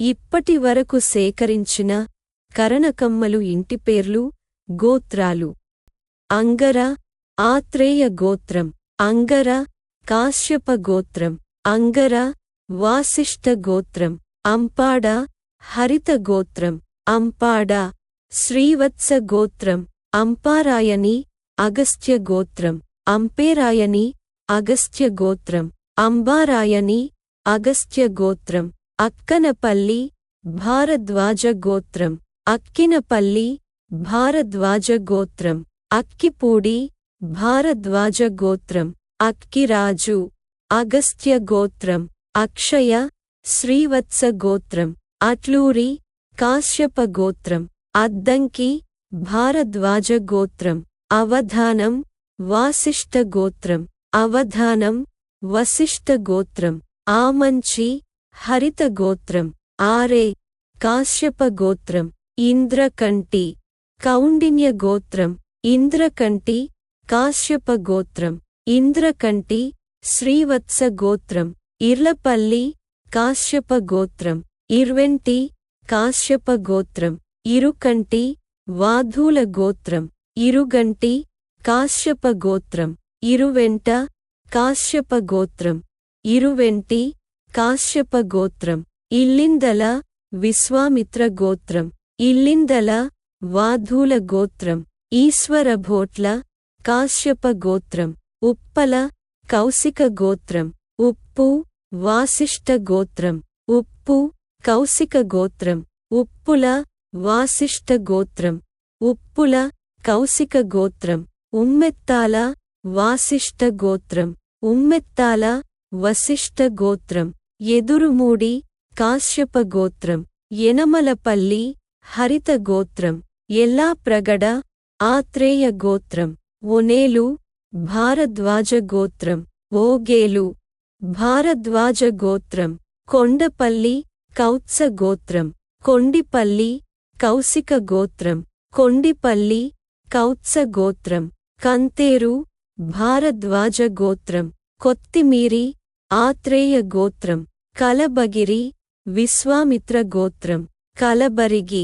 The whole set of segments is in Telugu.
ఇప్పటి వరకు సేకరించిన కరణకమ్మలు ఇంటిపేర్లు గోత్రాలు. అంగర ఆత్రేయ గోత్రం. అంగర కాశ్యప గోత్రం. అంగర వాసిష్ఠ గోత్రం. అంపాడ హరిత గోత్రం. అంపాడ శ్రీవత్స గోత్రం. అంపారాయణి అగస్త్య గోత్రం. అంపేరాయణి అగస్త్య గోత్రం. అంబారాయణి అగస్త్య గోత్రం. అక్కనపల్లి భారద్వాజ గోత్రం అక్కినపల్లి భారద్వాజ గోత్రం అక్కిపూడి భారద్వాజ గోత్రం అక్కిరాజు అగస్త్య గోత్రం అక్షయ శ్రీవత్స గోత్రం అట్లూరి కాశ్యప గోత్రం అద్దంకి భారద్వాజ గోత్రం అవధానం వాసిష్ఠ గోత్రం అవధానం వసిష్ఠ గోత్రం ఆమంచి హరిత గోత్రం ఆరే కాశ్యప గోత్రం ఇంద్రకంటి కౌండిన్య గోత్రం ఇంద్రకంటి కాశ్యప గోత్రం ఇంద్రకంటి శ్రీవత్స గోత్రం ఇర్లపల్లి కాశ్యప గోత్రం ఇర్వెంటి కాశ్యప గోత్రం ఇరుకంటి వాధూల గోత్రం ఇరుగంటి కాశ్యప గోత్రం ఇరువెంట కాశ్యప గోత్రం ఇరువెంటి కాశ్యప గోత్రం ఇల్లిందల విశ్వామిత్ర గోత్రం ఇల్లిందల వాధూల గోత్రం ఈశ్వరభోట్ల కాశ్యప గోత్రం ఉప్పల కౌశిక గోత్రం ఉప్పు వాసిష్ఠ గోత్రం ఉప్పు కౌశిక గోత్రం ఉప్పుల వాసిష్ఠ గోత్రం ఉప్పుల కౌశిక గోత్రం ఉమ్మెత్తాల వాసిష్ఠ గోత్రం ఉమ్మెత్తాల వసిష్ఠ గోత్రం. ఎదురుమూడి కాశ్యప గోత్రం ఎనమలపల్లి హరిత గోత్రం ఎల్లాప్రగడ ఆత్రేయ గోత్రం ఒనేలు భారద్వాజ గోత్రం ఓగేలు భారద్వాజ గోత్రం కొండపల్లి కౌత్స గోత్రం కొండిపల్లి కౌశిక గోత్రం కొండిపల్లి కౌత్స గోత్రం కంతేరు భారద్వాజ గోత్రం కొత్తిమీరి ఆత్రేయ గోత్రం కలబగిరి విశ్వామిత్ర గోత్రం కలబరిగి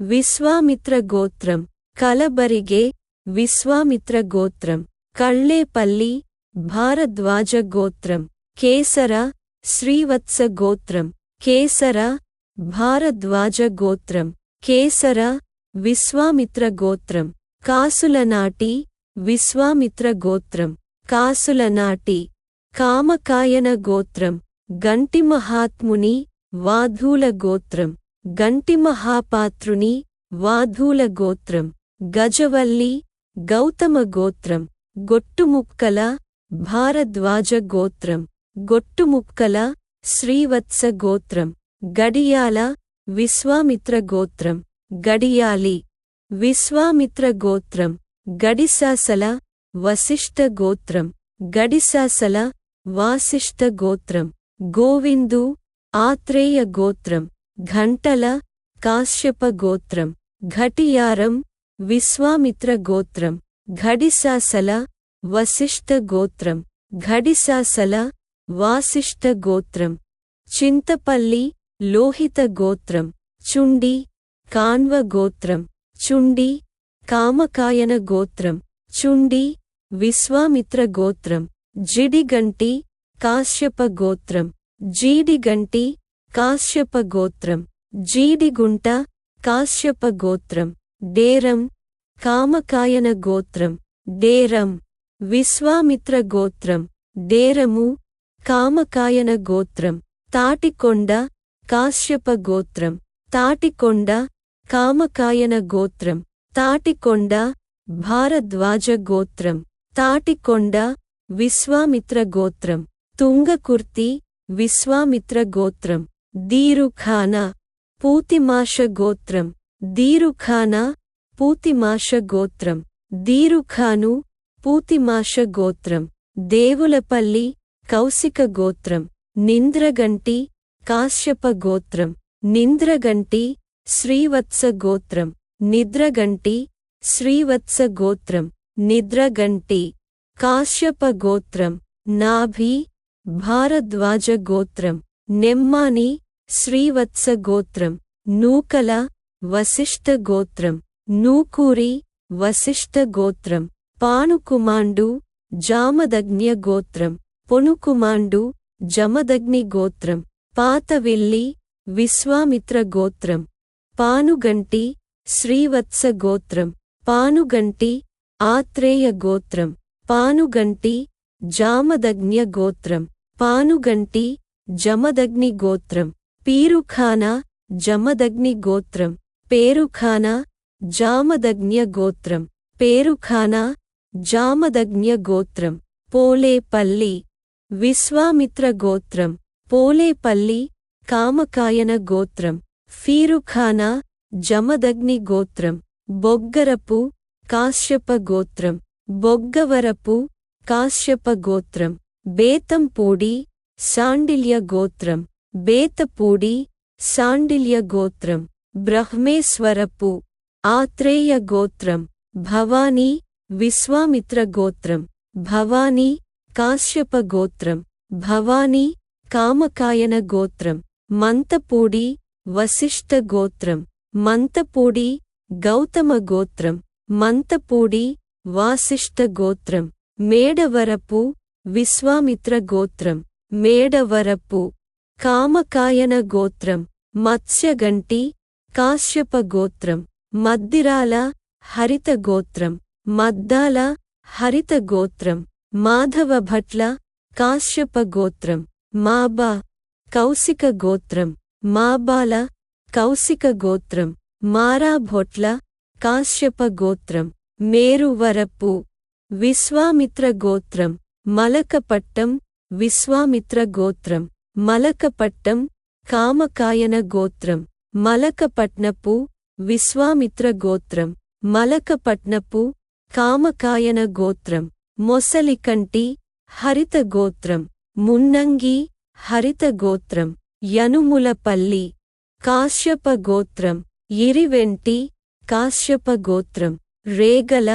విశ్వామిత్ర గోత్రం కలబరిగే విశ్వామిత్ర గోత్రం కళ్ళేపల్లి భారద్వాజ గోత్రం కేసర శ్రీవత్స గోత్రం కేసర భారద్వాజ గోత్రం కేసర విశ్వామిత్ర గోత్రం కాసులనాటి విశ్వామిత్ర గోత్రం కాసులనాటి. కామకాయన గోత్రం గంటిమహాత్ముని వాధూల గోత్రం గంటిమహాపాత్రుని వాధూల గోత్రం గజవల్లి గౌతమ గోత్రం గొట్టుముక్కల భారద్వాజ గోత్రం గొట్టుముక్కల శ్రీవత్స గోత్రం గడియాల విశ్వామిత్ర గోత్రం గడియాలి విశ్వామిత్ర గోత్రం గడిశాసల వసిష్ఠ గోత్రం గడిశాసల వాసిష్ఠ గోత్రం గోవిందు ఆత్రేయ గోత్రం ఘంటల కాశ్యప గోత్రం ఘటియారం విశ్వామిత్ర గోత్రం ఘడిసాసల వసిష్ఠ గోత్రం ఘడిసాసల వాసిష్ఠ గోత్రం చింతపల్లి లోహిత గోత్రం చుండి కాన్వ గోత్రం చుండి కామకాయన గోత్రం చుండి విశ్వామిత్ర గోత్రం. జిడిగంటి కాశ్యప గోత్రం. జీడిగంటి కాశ్యప గోత్రం. జీడిగుంట కాశ్యప గోత్రం. డేరం కామకాయన గోత్రం. డేరం విశ్వామిత్ర గోత్రం. డేరము కామకాయన గోత్రం. తాటికొండ కాశ్యప గోత్రం. తాటికొండ కామకాయన గోత్రం. తాటికొండ భారద్వాజ గోత్రం. తాటికొండ విశ్వామిత్ర గోత్రం. తుంగకుర్తి విశ్వామిత్ర గోత్రం. దీరుఖాన పూతిమాష గోత్రం. దీరుఖాన పూతిమాష గోత్రం. దీరుఖాను పూతిమాష గోత్రం. దేవులపల్లి కౌశిక గోత్రం. నింద్రగంటి కాశ్యప గోత్రం. నింద్రగంటి శ్రీవత్స గోత్రం. నిద్రగంటి శ్రీవత్స గోత్రం. నిద్రగంటి. కాశ్యప గోత్రం నాభి భారద్వాజ గోత్రం నెమ్మాని శ్రీవత్స గోత్రం నూకల వశిష్ఠ గోత్రం నూకూరి వశిష్ఠ గోత్రం పానుకుమాండు జామదగ్న్య గోత్రం పొనుకుమాండు జమదగ్ని గోత్రం పాతవిల్లి విశ్వామిత్ర గోత్రం పానుగంటి శ్రీవత్స గోత్రం పానుగంటి ఆత్రేయ గోత్రం పానుగంటి జామదగ్న్య గోత్రం పానుగంటి జమదగ్ని గోత్రం పీరుఖానా జమదగ్ని గోత్రం పేరుఖానా జామదగ్న్య గోత్రం పేరుఖానా జామదగ్న్య గోత్రం పోలేపల్లి విశ్వామిత్ర గోత్రం పోలేపల్లి కామకాయన గోత్రం ఫీరుఖానా జమదగ్ని గోత్రం బొగ్గరపు కాశ్యప గోత్రం బొగ్గవరపు కాశ్యప గోత్రం బేతంపూడి శాండిల్య గోత్రం బేతపూడి శాండిల్య గోత్రం బ్రహ్మేశ్వరపు ఆత్రేయ గోత్రం భవానీ విశ్వామిత్ర గోత్రం భవానీ కాశ్యప గోత్రం భవానీ కామకాయన గోత్రం మంతపూడి వశిష్ఠ గోత్రం మంతపూడి గౌతమ గోత్రం మంతపూడి వాసిష్ఠ గోత్రం. మేడవరపు విశ్వామిత్ర గోత్రం. మేడవరపు కామకాయన గోత్రం. మత్స్యగంటి కాశ్యప గోత్రం. మద్దిరాల హరిత గోత్రం. మద్దాల హరిత గోత్రం. మాధవ భట్ల కాశ్యప గోత్రం. మాబా కౌశిక గోత్రం. మాబాల కౌశిక గోత్రం. మారాభొట్ల కాశ్యప గోత్రం. మేరువరపు విశ్వామిత్ర గోత్రం మలకపట్టం విశ్వామిత్ర గోత్రం మలకపట్టం కామకాయన గోత్రం మలకపట్నపు విశ్వామిత్ర గోత్రం మలకపట్నపు కామకాయన గోత్రం మొసలికంటి హరిత గోత్రం మున్నంగి హరిత గోత్రం యనుములపల్లి కాశ్యప గోత్రం ఇరివెంటి కాశ్యప గోత్రం. రేగల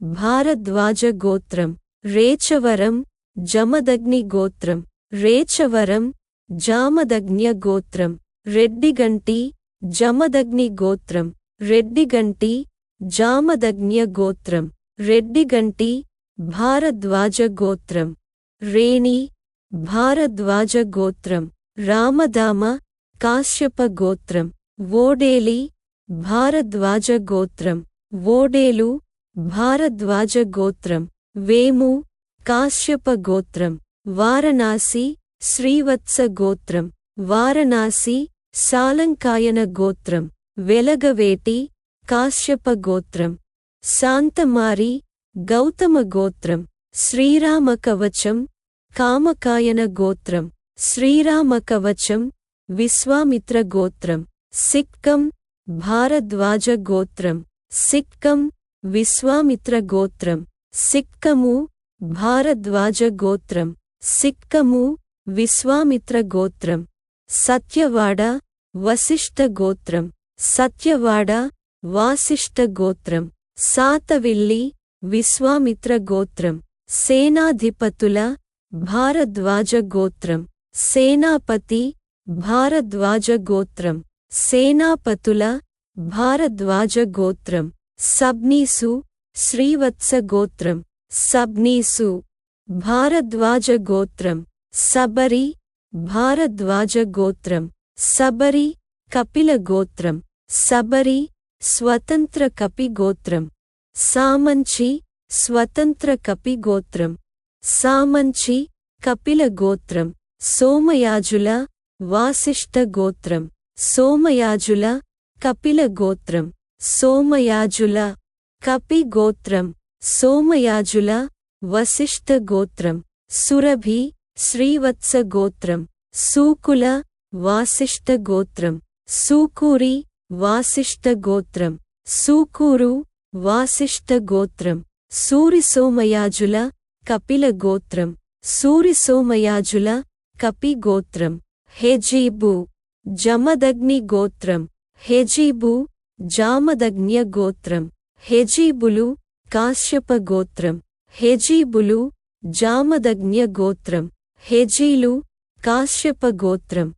భారద్వాజ గోత్రం రేచవరం జమదగ్ని గోత్రం రేచవరం జామదగ్న్య గోత్రం రెడ్డిగంటి జమదగ్ని గోత్రం రెడ్డిగంటి జామదగ్న్య గోత్రం రెడ్డిగంటి భారద్వాజ గోత్రం రేణి భారద్వాజ గోత్రం రామదామ కాశ్యప గోత్రం ఓడేలి భారద్వాజ గోత్రం ఓడేలు భారద్వాజ గోత్రం వేము కాశ్యప గోత్రం వారణాసి శ్రీవత్స గోత్రం వారణాసి సాలంకాయన గోత్రం వెలగవేటి కాశ్యప గోత్రం శాంతమారి గౌతమ గోత్రం శ్రీరామకవచం కామకాయన గోత్రం శ్రీరామకవచం విశ్వామిత్ర గోత్రం సిక్కం భారద్వాజ గోత్రం. సిక్కం విశ్వామిత్ర గోత్రం. సిక్కము భారద్వాజ గోత్రం. సిక్కము విశ్వామిత్ర గోత్రం. సత్యవాడ వశిష్ఠ గోత్రం. సత్యవాడ వాసిష్ఠ గోత్రం. సాతవిల్లి విశ్వామిత్ర గోత్రం. సేనాధిపతుల భారద్వాజ గోత్రం. సేనాపతి భారద్వాజ గోత్రం. సేనాపతుల భారద్వాజ గోత్రం సబ్నీసు శ్రీవత్స గోత్రం సబ్నీసు భారద్వాజ గోత్రం సబరి భారద్వాజ గోత్రం సబరి కపిల గోత్రం సబరి స్వతంత్ర కపి గోత్రం సామంచి స్వతంత్ర కపి గోత్రం సామంచి కపిల గోత్రం సోమయాజుల వాసిష్ఠ గోత్రం సోమయాజుల కపిల గోత్రం సోమయాజుల కపి గోత్రం సోమయాజుల వశిష్ఠ గోత్రం సురభి శ్రీవత్స గోత్రం సూకుల వాసిష్ఠ గోత్రం సూకూరి వాసిష్ఠ గోత్రం సూకూరు వాసిష్ఠ గోత్రం సూరిసోమయాజుల కపిల గోత్రం సూరిసోమయాజుల కపి గోత్రం హెజీబు జమదగ్ని గోత్రం హెజీబు జామదగ్న్య గోత్రం. హెజీబులు కాశ్యప గోత్రం. హెజీబులు జామదగ్న్య గోత్రం. హెజీలు కాశ్యప గోత్రం.